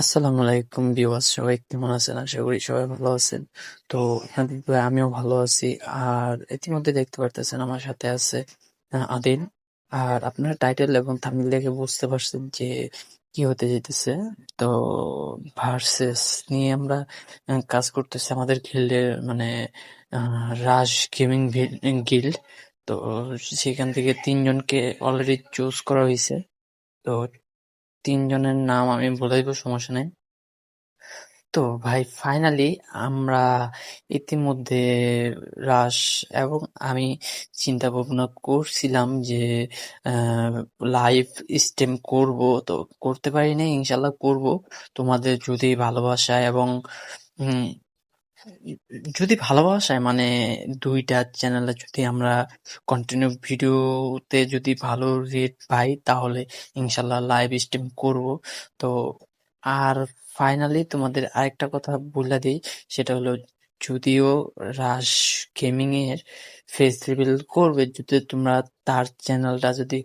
আসসালামু আলাইকুম ভিউয়ার্স, সবাই কেমন আছেন? আশা করি সবাই ভালো আছেন। তো হাবিব আমিও ভালো আছি। আর ইতিমধ্যে দেখতে পারতেছেন আমার সাথে আছে আদিল। আর আপনারা টাইটেল এবং থাম্বনেল দেখে বুঝতে পারছেন যে কি হতে যেতেছে তো ভার্সেস নিয়ে আমরা কাজ করতেছি আমাদের গিল্ডের মানে রাজ গেমিং গিল্ড তো সেখান থেকে তিনজনকে অলরেডি চুজ করা হয়েছে তো তিনজনের নাম আমি বলে দিব, সমস্যা নেই। তো ভাই ফাইনালি আমরা ইতিমধ্যে রাস এবং আমি চিন্তা ভাবনা করছিলাম যে লাইভ স্টেম করব। তো করতে পারি নাই ইনশাল্লাহ করব। তোমাদের যদি ভালোবাসা এবং যদি ভালোবাসায় মানে দুইটা চ্যানেলে যদি আমরা কন্টিনিউ ভিডিওতে যদি ভালো রেট পাই, তাহলে ইনশাল্লাহ লাইভ স্ট্রিম করব। তো আর ফাইনালি তোমাদের আরেকটা কথা বলে দিই, সেটা হলো যদিও রাশ গেমিং এর ফেস রিভিল করবে, যদি তোমরা তার চ্যানেলটা যদি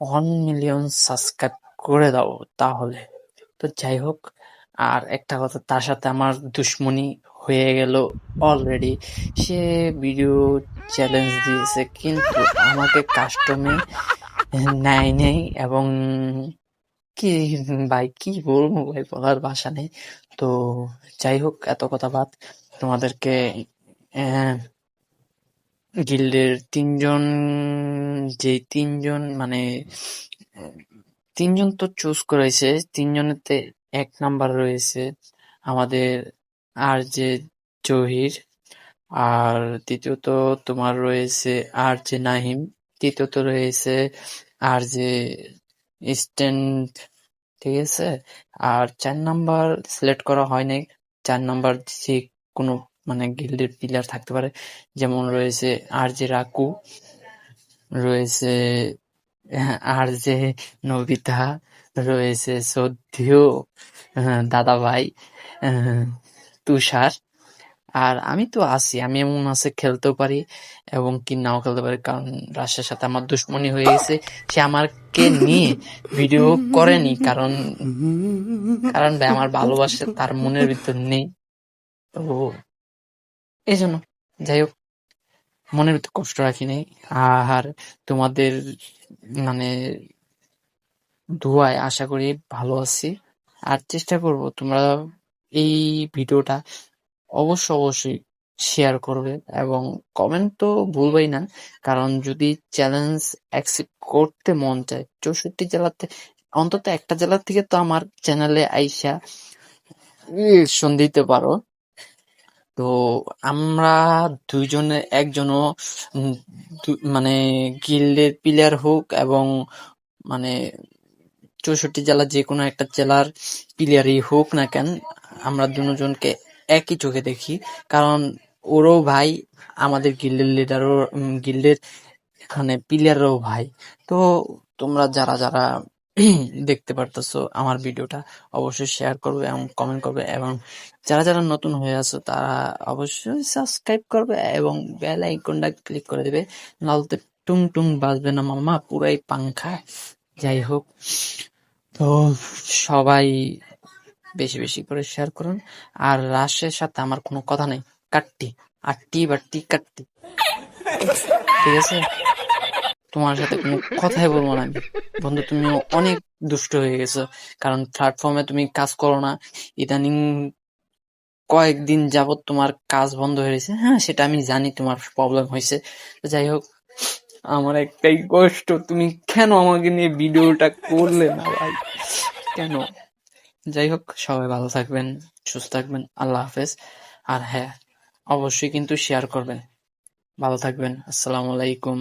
ওয়ান মিলিয়ন সাবস্ক্রাইব করে দাও, তাহলে। তো যাই হোক আর একটা কথা, তার সাথে আমার দুশ্মনী হয়ে গেল অলরেডি সে ভিডিও চ্যালেঞ্জ দিয়েছে, কিন্তু আমাকে কাস্টমে নেয় নেই এবং কি ভাই, কি বলব ভাই, বলার ভাষা নেই। তো যাই হোক, এত কথা বাদ, তোমাদেরকে গিল্ডের তিনজন, যে তিনজন মানে তিনজন তো চুজ করেছে, তিনজনেতে এক নাম্বার রয়েছে আমাদের আর যে জহির। আর দ্বিতীয়ত তোমার রয়েছে আর যে নাহিম। তৃতীয়ত রয়েছে আর যে স্ট্যান্ড ঠিক আছে? আর চার নাম্বার সিলেক্ট করা হয় নাই চার নাম্বার যে কোনো মানে গিল্ডের প্লেয়ার থাকতে পারে। যেমন রয়েছে আর যে রাকু, রয়েছে আর যে নবিতা রয়েছে শ্রদ্ধেয় দাদা ভাই তুষার। আর আমি তো আছি, আমি এমন আছে খেলতেও পারি এবং কি নাও খেলতে পারি, কারণ রাশের সাথে আমার দুশ্মনী হয়ে গেছে। সে আমাকে নিয়ে ভিডিও করেনি, কারণ কারণ ভাই, আমার ভালোবাসা তার মনের ভিতর নেই। তো এই জন্য, যাই হোক। মনের ভিতর কষ্ট রাখি নাই। আর তোমাদের মানে দুয়ায় আশা করি ভালো আছি। আর চেষ্টা করব তোমরা এই ভিডিওটা অবশ্য অবশ্যই শেয়ার করবে এবং কমেন্ট তো ভুলবেই না। কারণ যদি চ্যালেঞ্জ অ্যাকসেপ্ট করতে মন চায়, চৌষট্টি জেলাতে অন্তত একটা জেলার থেকে তো আমার চ্যানেলে আইসা রিয়েকশন দিতে পারো। তো আমরা দুইজনে, একজনও মানে গিল্ডের প্লেয়ার হোক এবং মানে চৌষট্টি জেলার যে কোনো একটা জেলার প্লেয়ারই হোক না কেন, আমরা দুজনকে একই চোখে দেখি। কারণ ওরও ভাই, আমাদের গিল্ডের লিডারও গিল্ডের এখানে প্লেয়ারও ভাই। তো তোমরা যারা যারা দেখতে পারতেছো আমার ভিডিওটা, অবশ্যই শেয়ার করবে এবং কমেন্ট করবে এবং যারা যারা নতুন হয়ে আছো তারা অবশ্যই সাবস্ক্রাইব করবে এবং বেল আইকনটা ক্লিক করে দেবে, নাহলে টুং টুং বাজবে না মামা, পুরাই পাংখা। যাই হোক, তো সবাই বেশি বেশি করে শেয়ার করুন। আর রাশের সাথে আমার কোনো কথা নেই, কাটটি আর টি বা টি কাটটি। ঠিক আছে? তোমার সাথে কোনো কথাই বলব না। আমি বন্ধু তুমি অনেক দুষ্ট হয়ে গেছো। কারণ প্ল্যাটফর্মে তুমি কাজ করো না। ইদানিং কয়েকদিন যাবৎ তোমার কাজ বন্ধ হয়ে গেছে। হ্যাঁ সেটা আমি জানি তোমার প্রবলেম হয়েছে। যাই হোক, আমার একটাই কষ্ট, তুমি কেন আমাকে নিয়ে ভিডিওটা করলে না ভাই? কেন? যাই হোক, সবাই ভালো থাকবেন, সুস্থ থাকবেন, আল্লাহ হাফেজ। আর হ্যাঁ অবশ্যই কিন্তু শেয়ার করবেন। ভালো থাকবেন। আসসালামু আলাইকুম।